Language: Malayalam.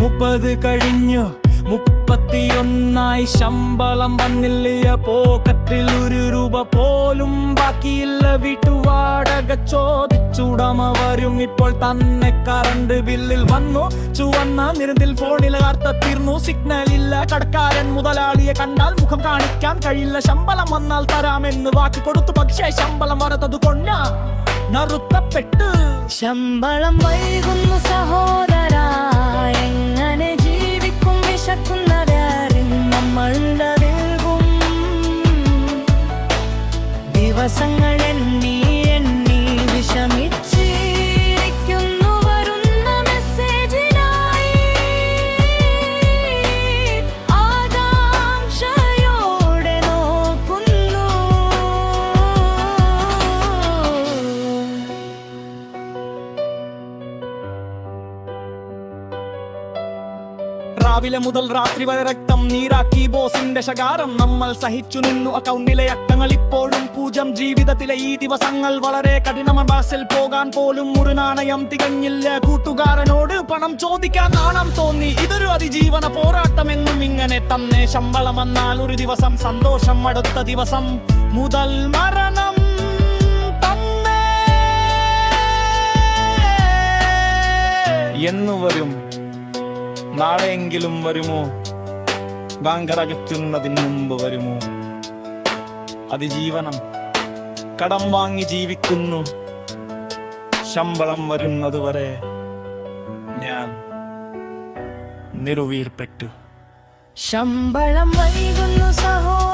മുപ്പത് കഴിഞ്ഞു. മുപ്പത്തിയൊന്നായി ശമ്പളം വന്നില്ല. പോക്കറ്റിൽ ഒരു രൂപ പോലും ബാക്കിയില്ല. വീട്ടുവാടക ചോദിച്ചുടമ വരും. ഇപ്പോൾ തന്നെ കറണ്ട് ബില്ലിൽ വന്നു. ചുവന്ന നിരന്തിൽ ഫോണിൽ വാർത്ത തീർന്നു. സിഗ്നൽ ഇല്ല. കടക്കാരൻ മുതലാളിയെ കണ്ടാൽ മുഖം കാണിക്കാൻ കഴിയില്ല. ശമ്പളം വന്നാൽ തരാമെന്ന് വാക്ക് കൊടുത്തു. പക്ഷേ ശമ്പളം വരത്തത് കൊണ്ട നറുത്തപ്പെട്ട്. ശമ്പളം വൈകുന്നു സഹോദര ദിവസങ്ങൾ രാവിലെ മുതൽ രാത്രി വരെ രക്തം നീരാക്കി ബോസിന്റെ ശകാരം നമ്മൾ സഹിച്ചു നിന്നു. അക്കൗണ്ടിലെ അക്കങ്ങൾ ഇപ്പോഴും പൂജം ജീവിതത്തിലെ ഈ ദിവസങ്ങൾ വളരെ കഠിനമാണ്. ബാസിൽ പോകാൻ പോലും ഒരു നാണയം തികഞ്ഞില്ല. കൂട്ടുകാരനോട് പണം ചോദിക്കാൻ നാണം തോന്നി. ഇതൊരു അതിജീവന പോരാട്ടമെന്നും ഇങ്ങനെ തന്നെ ശമ്പളം വന്നാൽ ഒരു ദിവസം സന്തോഷം. അടുത്ത ദിവസം മുതൽ മരണം തന്നെ. എന്നു വരും നാളെയെങ്കിലും വരുമോ? ബാങ്കറകറ്റുന്നതിന് മുമ്പ് വരുമോ? അതിജീവനം കടം വാങ്ങി ജീവിക്കുന്നു. ശമ്പളം വരുന്നത് വരെ ഞാൻ നിരുവീർപ്പെട്ടു. ശമ്പളം വൈകുന്നു സഹോദര